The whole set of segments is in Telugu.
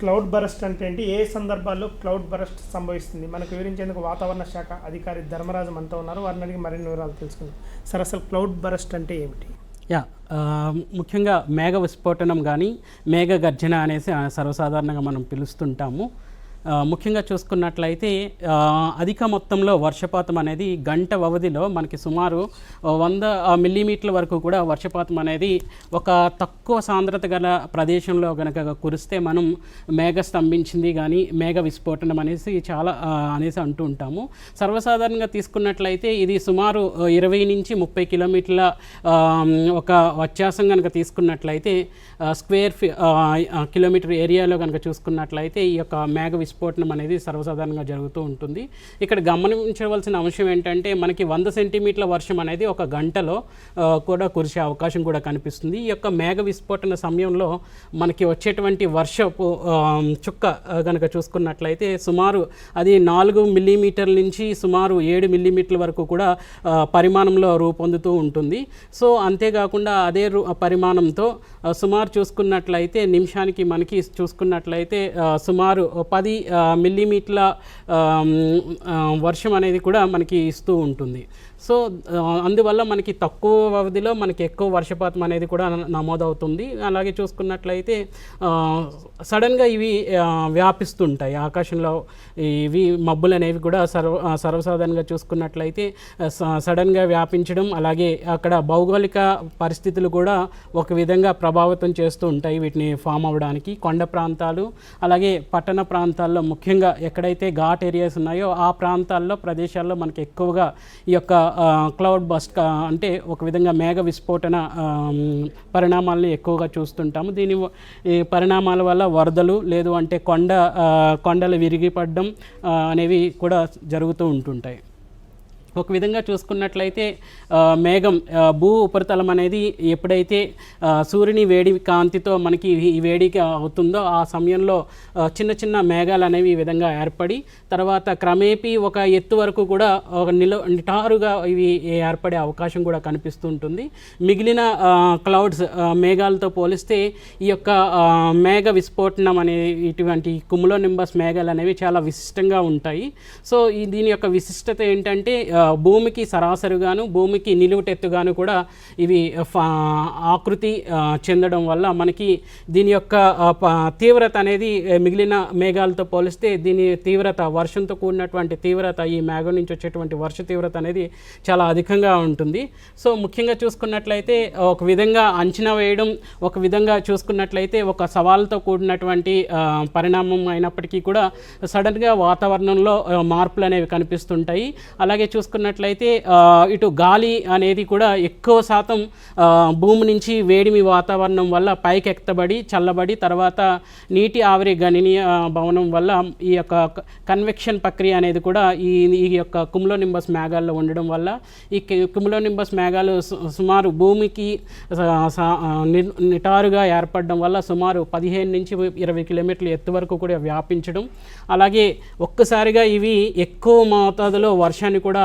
క్లౌడ్ బరస్ట్ అంటే ఏంటి? ఏ సందర్భాల్లో క్లౌడ్ బరస్ట్ సంభవిస్తుంది? మనకు వివరించేందుకు వాతావరణ శాఖ అధికారి ధర్మరాజు మనతో ఉన్నారు. వారిని అడిగి మరిన్ని వివరాలు తెలుసుకుందాం. సార్ అసలు క్లౌడ్ బరస్ట్ అంటే ఏమిటి? యా ముఖ్యంగా మేఘ విస్ఫోటనం కానీ మేఘ గర్జన అనేసి సర్వసాధారణంగా మనం పిలుస్తుంటాము. ముఖ్యంగా చూసుకున్నట్లయితే అధిక మొత్తంలో వర్షపాతం అనేది గంట వ్యవధిలో మనకి సుమారు వంద మిల్లీమీటర్ల వరకు కూడా వర్షపాతం అనేది ఒక తక్కువ సాంద్రత గల ప్రదేశంలో కనుక కురిస్తే మనం మేఘ స్తంభించింది కానీ మేఘ విస్ఫోటనం అనేసి చాలా అనేసి అంటూ ఉంటాము. సర్వసాధారణంగా తీసుకున్నట్లయితే ఇది సుమారు ఇరవై నుంచి ముప్పై కిలోమీటర్ల ఒక వ్యత్యాసం కనుక తీసుకున్నట్లయితే స్క్వేర్ ఫీ కిలోమీటర్ ఏరియాలో కనుక చూసుకున్నట్లయితే ఈ యొక్క మేఘ విస్ఫోటనం అనేది సర్వసాధారణంగా జరుగుతూ ఉంటుంది. ఇక్కడ గమనించవలసిన అంశం ఏంటంటే మనకి వంద సెంటీమీటర్ల వర్షం అనేది ఒక గంటలో కూడా కురిసే అవకాశం కూడా కనిపిస్తుంది. ఈ యొక్క మేఘ విస్ఫోటన సమయంలో మనకి వచ్చేటువంటి వర్షపు చుక్క కనుక చూసుకున్నట్లయితే సుమారు అది నాలుగు మిల్లీమీటర్ల నుంచి సుమారు ఏడు మిల్లీమీటర్ల వరకు కూడా పరిమాణంలో రూపొందుతూ ఉంటుంది. సో అంతేకాకుండా అదే పరిమాణంతో సుమారు చూసుకున్నట్లయితే నిమిషానికి మనకి చూసుకున్నట్లయితే సుమారు పది మిల్లీమీటర్ల వర్షం అనేది కూడా మనకి ఇస్తూ ఉంటుంది. సో అందువల్ల మనకి తక్కువ వ్యవధిలో మనకి ఎక్కువ వర్షపాతం అనేది కూడా నమోదవుతుంది. అలాగే చూసుకున్నట్లయితే సడన్గా ఇవి వ్యాపిస్తుంటాయి. ఆకాశంలో ఇవి మబ్బులు అనేవి కూడా సర్వ సర్వసాధారణంగా చూసుకున్నట్లయితే సడన్గా వ్యాపించడం అలాగే అక్కడ భౌగోళిక పరిస్థితులు కూడా ఒక విధంగా ప్రభావితం చేస్తూ ఉంటాయి వీటిని ఫామ్ అవ్వడానికి. కొండ ప్రాంతాలు అలాగే పట్టణ ప్రాంతాల్లో ముఖ్యంగా ఎక్కడైతే ఘాట్ ఏరియాస్ ఉన్నాయో ఆ ప్రాంతాల్లో ప్రదేశాల్లో మనకి ఎక్కువగా ఈ యొక్క క్లౌడ్ బస్ట్ అంటే ఒక విధంగా మేఘ విస్ఫోటన పరిణామాలను ఎక్కువగా చూస్తుంటాము. దీని ఈ పరిణామాల వల్ల వరదలు లేదు అంటే కొండ కొండలు విరిగిపడడం అనేవి కూడా జరుగుతూ ఉంటుంటాయి. ఒక విధంగా చూసుకున్నట్లయితే మేఘం భూ ఉపరితలం అనేది ఎప్పుడైతే సూర్యుని వేడి కాంతితో మనకి ఈ వేడి అవుతుందో ఆ సమయంలో చిన్న చిన్న మేఘాలు అనేవి ఈ విధంగా ఏర్పడి తర్వాత క్రమేపీ ఒక ఎత్తు వరకు కూడా ఒక నిల నిటారుగా ఇవి ఏర్పడే అవకాశం కూడా కనిపిస్తూ ఉంటుంది మిగిలిన క్లౌడ్స్ మేఘాలతో పోలిస్తే ఈ యొక్క మేఘ విస్ఫోటనం అనే ఇటువంటి కుములో నింబస్ మేఘాలు అనేవి చాలా విశిష్టంగా ఉంటాయి. సో ఈ దీని యొక్క విశిష్టత ఏంటంటే భూమికి సరాసరిగాను భూమికి నిలువుటెత్తుగాను కూడా ఇవి ఆకృతి చెందడం వల్ల మనకి దీని యొక్క తీవ్రత అనేది మిగిలిన మేఘాలతో పోలిస్తే దీని తీవ్రత వర్షంతో కూడినటువంటి తీవ్రత ఈ మేఘం నుంచి వచ్చేటువంటి వర్ష తీవ్రత అనేది చాలా అధికంగా ఉంటుంది. సో ముఖ్యంగా చూసుకున్నట్లయితే ఒక విధంగా అంచనా వేయడం ఒక విధంగా చూసుకున్నట్లయితే ఒక సవాల్తో కూడినటువంటి పరిణామం అయినప్పటికీ కూడా సడన్గా వాతావరణంలో మార్పులు అనేవి కనిపిస్తుంటాయి. అలాగే చూసుకున్నట్లయితే ఇటు గాలి అనేది కూడా ఎక్కువ శాతం భూమి నుంచి వేడిమి వాతావరణం వల్ల పైకి ఎత్తబడి చల్లబడి తర్వాత నీటి ఆవిరి గణనీయ భవనం వల్ల ఈ యొక్క కన్వెక్షన్ ప్రక్రియ అనేది కూడా ఈ ఈ యొక్క కుమ్లోనింబస్ మేఘాల్లో ఉండడం వల్ల ఈ కుములో నింబస్ మేఘాలు సు- సుమారు భూమికి నిటారుగా ఏర్పడడం వల్ల సుమారు పదిహేను నుంచి ఇరవై కిలోమీటర్ల ఎత్తు వరకు కూడా వ్యాపించడం. అలాగే ఒక్కసారిగా ఇవి ఎక్కువ మోతాదులో వర్షాన్ని కూడా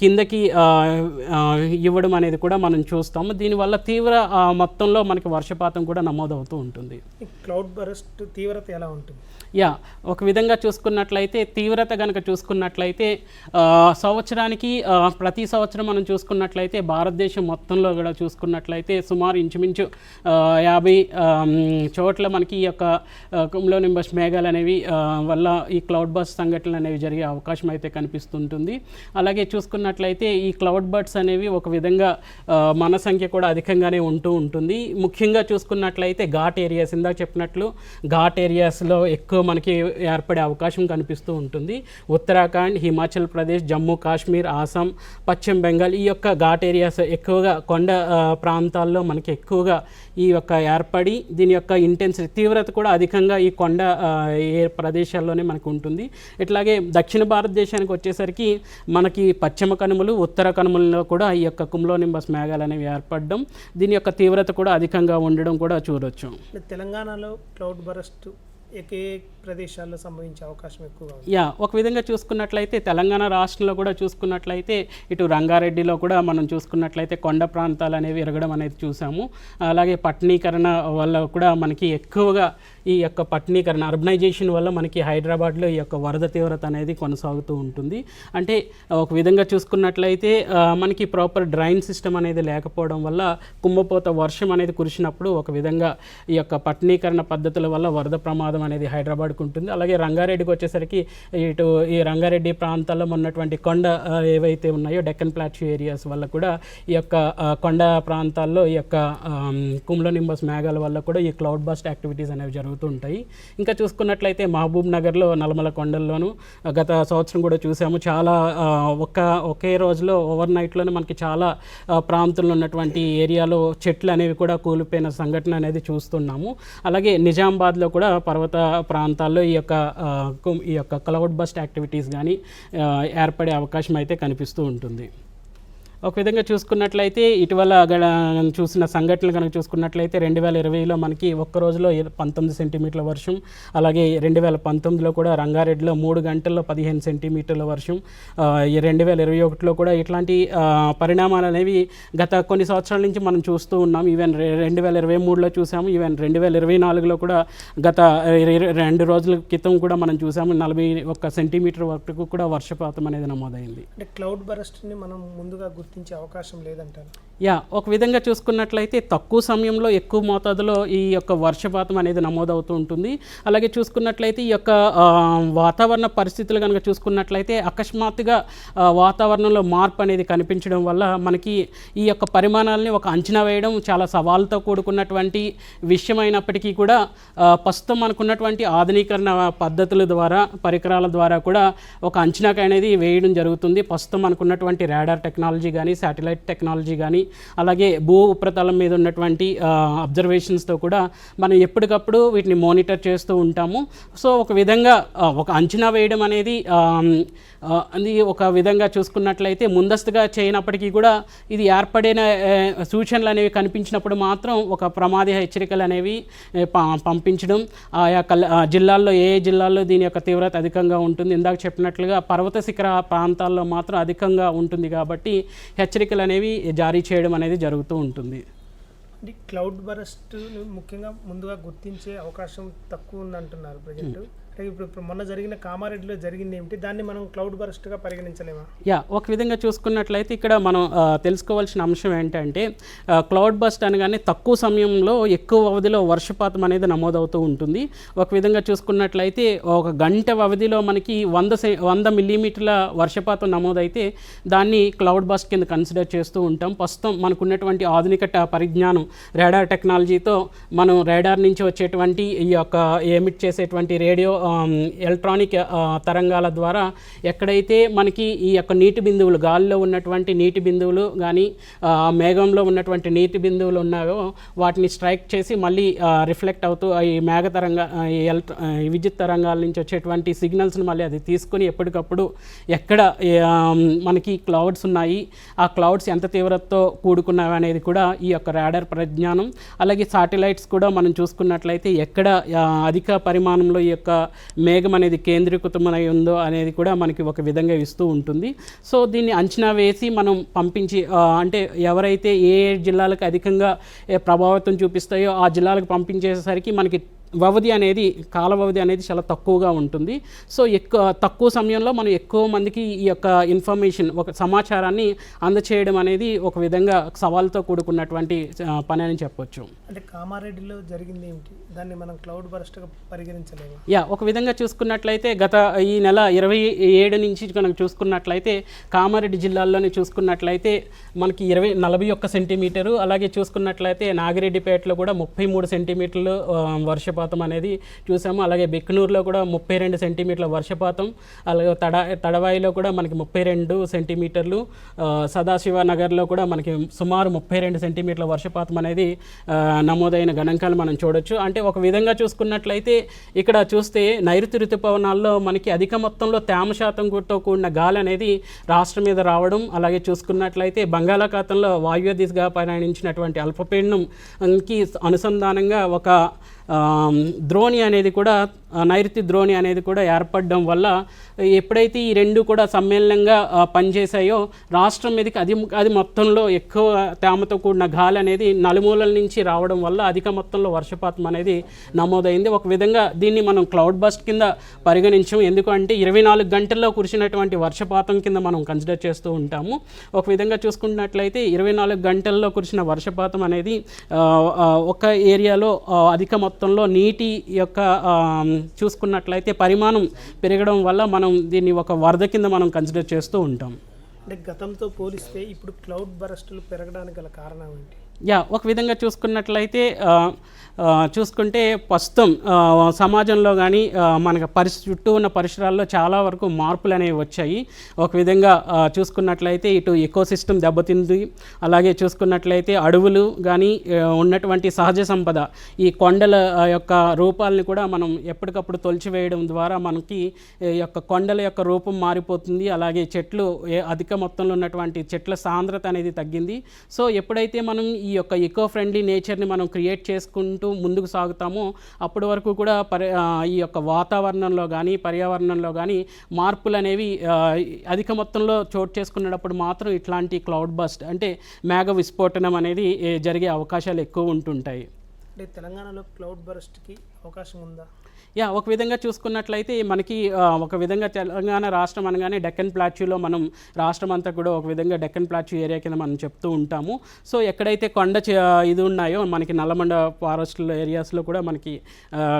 కిందకి ఇవ్వడం అనేది కూడా మనం చూస్తాము. దీనివల్ల తీవ్ర మొత్తంలో మనకి వర్షపాతం కూడా నమోదవుతూ ఉంటుంది. క్లౌడ్ బరస్ట్ తీవ్రత ఎలా ఉంటుంది? యా ఒక విధంగా చూసుకున్నట్లయితే తీవ్రత కనుక చూసుకున్నట్లయితే సంవత్సరానికి ప్రతి సంవత్సరం మనం చూసుకున్నట్లయితే భారతదేశం మొత్తంలో కూడా చూసుకున్నట్లయితే సుమారు ఇంచుమించు యాభై చోట్ల మనకి ఈ యొక్క నింబస్ మేఘాలు అనేవి వల్ల ఈ క్లౌడ్ బస్ సంఘటనలు అనేవి జరిగే అవకాశం అయితే కనిపిస్తుంటుంది. అలాగే చూసుకున్నట్లయితే ఈ క్లౌడ్ బర్డ్స్ అనేవి ఒక విధంగా మన సంఖ్య కూడా అధికంగానే ఉంటూ ఉంటుంది. ముఖ్యంగా చూసుకున్నట్లయితే ఘాట్ ఏరియాస్ ఇందాక చెప్పినట్లు ఘాట్ ఏరియాస్లో ఎక్కువ మనకి ఏర్పడే అవకాశం కనిపిస్తూ ఉంటుంది. ఉత్తరాఖండ్ హిమాచల్ ప్రదేశ్ జమ్మూ కాశ్మీర్ ఆసాం పశ్చిమ బెంగాల్ ఈ యొక్క ఘాట్ ఏరియాస్ ఎక్కువగా కొండ ప్రాంతాల్లో మనకి ఎక్కువగా ఈ యొక్క ఏర్పడి దీని యొక్క ఇంటెన్సిటీ తీవ్రత కూడా అధికంగా ఈ కొండ ఏ ప్రదేశాల్లోనే మనకు ఉంటుంది. ఇట్లాగే దక్షిణ భారతదేశానికి వచ్చేసరికి మనకి పశ్చిమ కనుమలు ఉత్తర కనుమలలో కూడా ఈ యొక్క కుమ్లోనింబస్ మేఘాలు అనేవి ఏర్పడడం దీని యొక్క తీవ్రత కూడా అధికంగా ఉండడం కూడా చూడొచ్చు. అంటే తెలంగాణలో క్లౌడ్ బరస్ట్ ఏ ప్రదేశాల్లో సంభవించే అవకాశం ఎక్కువగా ఉంది. యా ఒక విధంగా చూసుకున్నట్లయితే తెలంగాణ రాష్ట్రంలో కూడా చూసుకున్నట్లయితే ఇటు రంగారెడ్డిలో కూడా మనం చూసుకున్నట్లయితే కొండ ప్రాంతాలు అనేవి ఎరగడం అనేది చూసాము. అలాగే పట్టణీకరణ వల్ల కూడా మనకి ఎక్కువగా ఈ యొక్క పట్టణీకరణ అర్బనైజేషన్ వల్ల మనకి హైదరాబాద్లో ఈ యొక్క వరద తీవ్రత అనేది కొనసాగుతూ ఉంటుంది. అంటే ఒక విధంగా చూసుకున్నట్లయితే మనకి ప్రాపర్ డ్రైన్ సిస్టమ్ అనేది లేకపోవడం వల్ల కుంభపోత వర్షం అనేది కురిసినప్పుడు ఒక విధంగా ఈ యొక్క పట్టణీకరణ పద్ధతుల వల్ల వరద ప్రమాదం అనేది హైదరాబాద్కు ఉంటుంది. అలాగే రంగారెడ్డికి వచ్చేసరికి ఇటు ఈ రంగారెడ్డి ప్రాంతాల్లో ఉన్నటువంటి కొండ ఏవైతే ఉన్నాయో డెక్కన్ ప్లాట్యూ ఏరియాస్ వల్ల కూడా ఈ యొక్క కొండ ప్రాంతాల్లో ఈ యొక్క కుమ్లో నింబస్ మేఘాల వల్ల కూడా ఈ క్లౌడ్ బస్ట్ యాక్టివిటీస్ అనేవి జరుగుతాయి ఉంటాయి. ఇంకా చూసుకున్నట్లయితే మహబూబ్ నగర్లో నల్లమల కొండల్లోనూ గత సంవత్సరం కూడా చూసాము. చాలా ఒక ఒక్క ఒకే రోజులో ఓవర్ నైట్లోనే మనకి చాలా ప్రాంతంలో ఉన్నటువంటి ఏరియాలో చెట్లు అనేవి కూడా కూలిపోయిన సంఘటన అనేది చూస్తున్నాము. అలాగే నిజామాబాద్లో కూడా పర్వత ప్రాంతాల్లో ఈ యొక్క ఈ యొక్క క్లౌడ్ బస్ట్ యాక్టివిటీస్ కానీ ఏర్పడే అవకాశం అయితే కనిపిస్తూ ఉంటుంది. ఒక విధంగా చూసుకున్నట్లయితే ఇటీవల చూసిన సంఘటనలు కనుక చూసుకున్నట్లయితే రెండు వేల ఇరవైలో మనకి ఒక్క రోజులో పంతొమ్మిది సెంటీమీటర్ల వర్షం అలాగే రెండు వేల పంతొమ్మిదిలో కూడా రంగారెడ్డిలో మూడు గంటల్లో పదిహేను సెంటీమీటర్ల వర్షం ఈ రెండు వేల ఇరవై ఒకటిలో కూడా ఇట్లాంటి పరిణామాలు అనేవి గత కొన్ని సంవత్సరాల నుంచి మనం చూస్తూ ఉన్నాం. ఈవెన్ రెండు వేల ఇరవై మూడులో చూసాము. ఈవెన్ రెండు వేల ఇరవై నాలుగులో కూడా గత రెండు రోజుల క్రితం కూడా మనం చూసాము. నలభై ఒక్క సెంటీమీటర్ వరకు కూడా వర్షపాతం అనేది నమోదైంది. అంటే క్లౌడ్ బరస్ట్ని మనం ముందుగా గుర్తించే అవకాశం లేదంటారు. యా ఒక విధంగా చూసుకున్నట్లయితే తక్కువ సమయంలో ఎక్కువ మోతాదులో ఈ యొక్క వర్షపాతం అనేది నమోదవుతూ ఉంటుంది. అలాగే చూసుకున్నట్లయితే ఈ యొక్క వాతావరణ పరిస్థితులు కనుక చూసుకున్నట్లయితే అకస్మాత్తుగా వాతావరణంలో మార్పు అనేది కనిపించడం వల్ల మనకి ఈ యొక్క పరిమాణాలని ఒక అంచనా వేయడం చాలా సవాల్తో కూడుకున్నటువంటి విషయమైనప్పటికీ కూడా ప్రస్తుతం మనకున్నటువంటి ఆధునీకరణ పద్ధతుల ద్వారా పరికరాల ద్వారా కూడా ఒక అంచనాకు అనేది వేయడం జరుగుతుంది. ప్రస్తుతం మనకున్నటువంటి రాడార్ టెక్నాలజీ కానీ శాటిలైట్ టెక్నాలజీ కానీ అలాగే భూ ఉపరితలం మీద ఉన్నటువంటి అబ్జర్వేషన్స్తో కూడా మనం ఎప్పటికప్పుడు వీటిని మానిటర్ చేస్తూ ఉంటాము. సో ఒక విధంగా ఒక అంచనా వేయడం అనేది అది ఒక విధంగా చూసుకున్నట్లయితే ముందస్తుగా చేయనప్పటికీ కూడా ఇది ఏర్పడిన సూచనలు అనేవి కనిపించినప్పుడు మాత్రం ఒక ప్రమాద హెచ్చరికలు అనేవి పంపించడం ఆయా యొక్క జిల్లాల్లో ఏ ఏ జిల్లాల్లో దీని యొక్క తీవ్రత అధికంగా ఉంటుంది. ఇందాక చెప్పినట్లుగా పర్వత శిఖర ప్రాంతాల్లో మాత్రం అధికంగా ఉంటుంది కాబట్టి హెచ్చరికలు అనేవి జారీ చేయడం అనేది జరుగుతూ ఉంటుంది. అంటే క్లౌడ్ బరస్ట్ ముఖ్యంగా ముందుగా గుర్తించే అవకాశం తక్కువ ఉందంటున్నారు ప్రజెంట్. అంటే ఇప్పుడు మొన్న జరిగిన కామారెడ్డిలో జరిగింది ఏమిటి? దాన్ని మనం క్లౌడ్ బరస్ట్గా పరిగణించలేమా? యా ఒక విధంగా చూసుకున్నట్లయితే ఇక్కడ మనం తెలుసుకోవాల్సిన అంశం ఏంటంటే క్లౌడ్ బస్ట్ అనగానే తక్కువ సమయంలో ఎక్కువ వ్యవధిలో వర్షపాతం అనేది నమోదవుతూ ఉంటుంది. ఒక విధంగా చూసుకున్నట్లయితే ఒక గంట వ్యవధిలో మనకి వంద సె వంద మిల్లీమీటర్ల వర్షపాతం నమోదైతే దాన్ని క్లౌడ్ బస్ట్ కింద కన్సిడర్ చేస్తూ ఉంటాం. ప్రస్తుతం మనకున్నటువంటి ఆధునిక పరిజ్ఞానం రేడార్ టెక్నాలజీతో మనం రేడార్ నుంచి వచ్చేటువంటి ఈ యొక్క ఎమిట్ చేసేటువంటి రేడియో ఎలక్ట్రానిక్ తరంగాల ద్వారా ఎక్కడైతే మనకి ఈ యొక్క నీటి బిందువులు గాలిలో ఉన్నటువంటి నీటి బిందువులు కానీ మేఘంలో ఉన్నటువంటి నీటి బిందువులు ఉన్నాయో వాటిని స్ట్రైక్ చేసి మళ్ళీ రిఫ్లెక్ట్ అవుతూ ఈ మేఘ తరంగ ఈ విద్యుత్ తరంగాల నుంచి వచ్చేటువంటి సిగ్నల్స్ని మళ్ళీ అది తీసుకొని ఎప్పటికప్పుడు ఎక్కడ మనకి క్లౌడ్స్ ఉన్నాయి ఆ క్లౌడ్స్ ఎంత తీవ్రతతో కూడుకున్నాయి అనేది కూడా ఈ యొక్క రాడర్ పరిజ్ఞానం అలాగే సాటిలైట్స్ కూడా మనం చూసుకున్నట్లయితే ఎక్కడ అధిక పరిమాణంలో ఈ యొక్క మేఘం అనేది కేంద్రీకృతమై ఉందో అనేది కూడా మనకి ఒక విధంగా ఇస్తూ ఉంటుంది. సో దీన్ని అంచనా వేసి మనం పంపించి అంటే ఎవరైతే ఏ ఏ జిల్లాలకు అధికంగా ప్రభావితం చూపిస్తాయో ఆ జిల్లాలకు పంపించేసరికి మనకి వ్యవధి అనేది కాల వ్యవధి అనేది చాలా తక్కువగా ఉంటుంది. సో ఎక్కువ తక్కువ సమయంలో మనం ఎక్కువ మందికి ఈ యొక్క ఇన్ఫర్మేషన్ ఒక సమాచారాన్ని అందచేయడం అనేది ఒక విధంగా సవాల్తో కూడుకున్నటువంటి పని అని చెప్పొచ్చు. అంటే కామారెడ్డిలో జరిగింది ఏమిటి? దాన్ని మనం క్లౌడ్ బరస్ట్గా పరిగణించలేమా? యా ఒక విధంగా చూసుకున్నట్లయితే గత ఈ నెల ఇరవై ఏడు నుంచి కనుక చూసుకున్నట్లయితే కామారెడ్డి జిల్లాల్లోనే చూసుకున్నట్లయితే మనకి ఇరవై నలభై ఒక్క సెంటీమీటరు అలాగే చూసుకున్నట్లయితే నాగిరెడ్డిపేటలో కూడా ముప్పై మూడు సెంటీమీటర్లు ఆ, వర్షపాతం అనేది చూసాము. అలాగే బిక్నూరులో కూడా ముప్పై రెండు సెంటీమీటర్ల వర్షపాతం. అలాగే తడ తడవాయిలో కూడా మనకి ముప్పై రెండు సెంటీమీటర్లు. సదాశివనగర్లో సదాశివ నగర్లో కూడా మనకి సుమారు ముప్పై రెండు సెంటీమీటర్ల వర్షపాతం అనేది నమోదైన గణాంకాలు మనం చూడొచ్చు. అంటే ఒక విధంగా చూసుకున్నట్లయితే ఇక్కడ చూస్తే నైరుతి ఋతుపవనాల్లో మనకి అధిక మొత్తంలో తేమ శాతంతో కూడిన గాలి అనేది రాష్ట్రం మీద రావడం. అలాగే చూసుకున్నట్లయితే బంగాళాఖాతంలో వాయువ్య దిశగా ప్రయాణించినటువంటి అల్పపీడనంకి అనుసంధానంగా ఒక ద్రోణి అనేది కూడా నైరుతి ద్రోణి అనేది కూడా ఏర్పడడం వల్ల ఎప్పుడైతే ఈ రెండు కూడా సమ్మేళనంగా పనిచేశాయో రాష్ట్రం మీదకి అది అది మొత్తంలో ఎక్కువ తేమతో కూడిన గాలి అనేది నలుమూలల నుంచి రావడం వల్ల అధిక మొత్తంలో వర్షపాతం అనేది నమోదైంది. ఒక విధంగా దీన్ని మనం క్లౌడ్ బస్ట్ కింద పరిగణించాం ఎందుకంటే ఇరవై నాలుగు గంటల్లో కురిసినటువంటి వర్షపాతం కింద మనం కన్సిడర్ చేస్తూ ఉంటాము. ఒక విధంగా చూసుకున్నట్లయితే ఇరవై నాలుగు గంటల్లో కురిసిన వర్షపాతం అనేది ఒక ఏరియాలో అధిక మొత్తం మొత్తంలో నీటి యొక్క చూసుకున్నట్లయితే పరిమాణం పెరగడం వల్ల మనం దీన్ని ఒక వరద కింద మనం కన్సిడర్ చేస్తూ ఉంటాం. అంటే గతంతో పోలిస్తే ఇప్పుడు క్లౌడ్ బరస్టులు పెరగడానికి గల కారణం ఏంటి? యా ఒక విధంగా చూసుకున్నట్లయితే చూసుకుంటే ప్రస్తుతం సమాజంలో కానీ మనకు పరిస్థితి చుట్టూ ఉన్న పరిసరాల్లో చాలా వరకు మార్పులు అనేవి వచ్చాయి. ఒక విధంగా చూసుకున్నట్లయితే ఇటు ఎకోసిస్టమ్ దెబ్బతింది. అలాగే చూసుకున్నట్లయితే అడవులు కానీ ఉన్నటువంటి సహజ సంపద ఈ కొండల యొక్క రూపాలని కూడా మనం ఎప్పటికప్పుడు తొలిచివేయడం ద్వారా మనకి ఈ యొక్క కొండల యొక్క రూపం మారిపోతుంది. అలాగే చెట్లు అధిక మొత్తంలో ఉన్నటువంటి చెట్ల సాంద్రత అనేది తగ్గింది. సో ఎప్పుడైతే మనం ఈ యొక్క ఎకో ఫ్రెండ్లీ నేచర్ని మనం క్రియేట్ చేసుకుంటూ ముందుకు సాగుతామో అప్పటి వరకు కూడా పరి ఈ యొక్క వాతావరణంలో కానీ పర్యావరణంలో కానీ మార్పులు అనేవి అధిక మొత్తంలో చోటు చేసుకున్నప్పుడు మాత్రం ఇట్లాంటి క్లౌడ్ బస్ట్ అంటే మేఘ విస్ఫోటనం అనేది జరిగే అవకాశాలు ఎక్కువ ఉంటుంటాయి. అంటే తెలంగాణలో క్లౌడ్ బర్స్ట్కి అవకాశం ఉందా? యా ఒక విధంగా చూసుకున్నట్లయితే మనకి ఒక విధంగా తెలంగాణ రాష్ట్రం అనగానే డెక్కన్ ప్లాట్యూలో మనం రాష్ట్రం అంతా కూడా ఒక విధంగా డెక్కన్ ప్లాట్యూ ఏరియా కింద మనం చెప్తూ ఉంటాము. సో ఎక్కడైతే కొండ ఇది ఉన్నాయో మనకి నల్లమండ ఫారెస్ట్ ఏరియాస్లో కూడా మనకి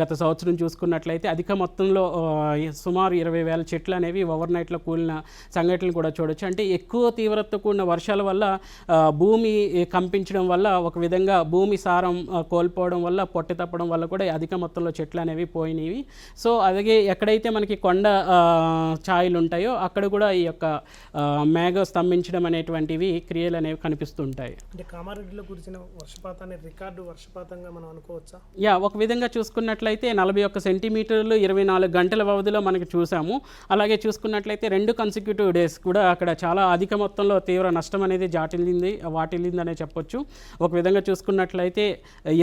గత సంవత్సరం చూసుకున్నట్లయితే అధిక మొత్తంలో సుమారు ఇరవై వేల చెట్లు అనేవి ఓవర్ నైట్లో కూలిన సంఘటనలు కూడా చూడొచ్చు. అంటే ఎక్కువ తీవ్రత కూడిన వర్షాల వల్ల భూమి కంపించడం వల్ల ఒక విధంగా భూమి సారం కోల్పోవడం వల్ల పొట్టి తప్పడం వల్ల కూడా అధిక మొత్తంలో చెట్లు అనేవి పోయినవి సో అలాగే ఎక్కడైతే మనకి కొండ ఛాయలు ఉంటాయో అక్కడ కూడా ఈ యొక్క మేఘ స్తంభించడం అనేటువంటివి క్రియలు అనేవి కనిపిస్తుంటాయి. అంటే కామారెడ్డిలో కురిసిన వర్షపాతాన్ని రికార్డు వర్షపాతంగా మనం అనుకోవచ్చా? యా ఒక విధంగా చూసుకున్నట్లయితే నలభై ఒక్క సెంటీమీటర్లు ఇరవై నాలుగు గంటల వ్యవధిలో మనకి చూసాము. అలాగే చూసుకున్నట్లయితే రెండు కన్సిక్యూటివ్ డేస్ కూడా అక్కడ చాలా అధిక మొత్తంలో తీవ్ర నష్టం అనేది జాటిల్లింది వాటిల్లిందనే చెప్పొచ్చు. ఒక విధంగా చూసుకున్నట్లయితే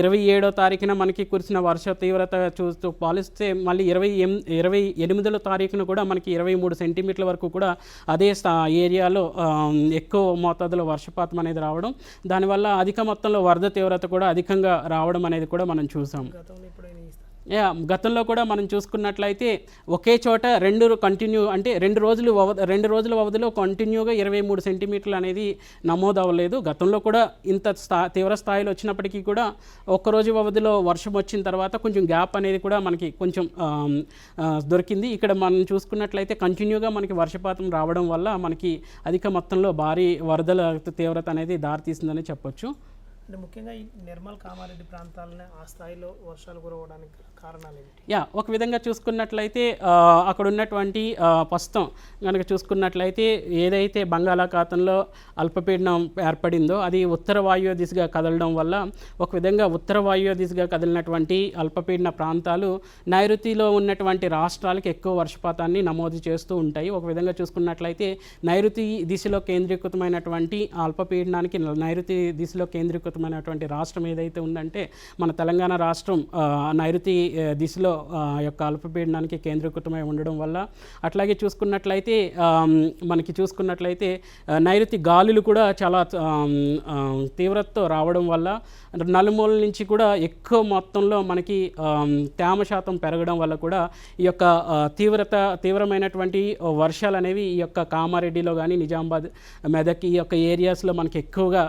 ఇరవై ఏడో తారీఖున మనకి కురిసిన వర్ష తీవ్రత చూస్తూ పాలిస్తే మళ్ళీ ఇరవై ఎం ఇరవై ఎనిమిదిలో తారీఖున కూడా మనకి ఇరవై మూడు సెంటీమీటర్ల వరకు కూడా అదే ఏరియాలో ఎక్కువ మోతాదులో వర్షపాతం అనేది రావడం దానివల్ల అధిక మొత్తంలో వరద తీవ్రత కూడా అధికంగా రావడం అనేది కూడా మనం చూసాం. గతంలో కూడా మనం చూసుకున్నట్లయితే ఒకే చోట రెండు కంటిన్యూ అంటే రెండు రోజులు రెండు రోజుల వ్యవధిలో కంటిన్యూగా ఇరవై మూడు సెంటీమీటర్లు అనేది నమోదు అవ్వలేదు గతంలో కూడా ఇంత స్థా తీవ్ర స్థాయిలో వచ్చినప్పటికీ కూడా ఒక్కరోజు వ్యవధిలో వర్షం వచ్చిన తర్వాత కొంచెం గ్యాప్ అనేది కూడా మనకి కొంచెం దొరికింది. ఇక్కడ మనం చూసుకున్నట్లయితే కంటిన్యూగా మనకి వర్షపాతం రావడం వల్ల మనకి అధిక మొత్తంలో భారీ వరదల తీవ్రత అనేది దారితీసిందని చెప్పొచ్చు. అంటే ముఖ్యంగా ఈ నిర్మల్ కామారెడ్డి ప్రాంతాలనే ఆ స్థాయిలో వర్షాలు కురవడానికి కారణాలు ఏమిటి? యా ఒక విధంగా చూసుకున్నట్లయితే అక్కడ ఉన్నటువంటి ప్రస్తుతం కనుక చూసుకున్నట్లయితే ఏదైతే బంగాళాఖాతంలో అల్పపీడనం ఏర్పడిందో అది ఉత్తర వాయువ్య దిశగా కదలడం వల్ల ఒక విధంగా ఉత్తర వాయువ్య దిశగా కదిలినటువంటి అల్పపీడన ప్రాంతాలు నైరుతిలో ఉన్నటువంటి రాష్ట్రాలకు ఎక్కువ వర్షపాతాన్ని నమోదు చేస్తూ ఉంటాయి. ఒక విధంగా చూసుకున్నట్లయితే నైరుతి దిశలో కేంద్రీకృతమైనటువంటి అల్పపీడనానికి నైరుతి దిశలో కేంద్రీకృతమైనటువంటి రాష్ట్రం ఏదైతే ఉందంటే మన తెలంగాణ రాష్ట్రం నైరుతి దిశలో యొక్క అల్పపీడనానికి కేంద్రీకృతమై ఉండడం వల్ల అట్లాగే చూసుకున్నట్లయితే మనకి చూసుకున్నట్లయితే నైరుతి గాలులు కూడా చాలా తీవ్రతతో రావడం వల్ల నలుమూల నుంచి కూడా ఎక్కువ మొత్తంలో మనకి తేమ శాతం పెరగడం వల్ల కూడా ఈ యొక్క తీవ్రత తీవ్రమైనటువంటి వర్షాలు అనేవి ఈ యొక్క కామారెడ్డిలో కానీ నిజామాబాద్ మెదక్ ఈ యొక్క ఏరియాస్లో మనకి ఎక్కువగా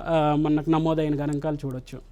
మనకు నమోదైన గణాంకాలు చూడొచ్చు.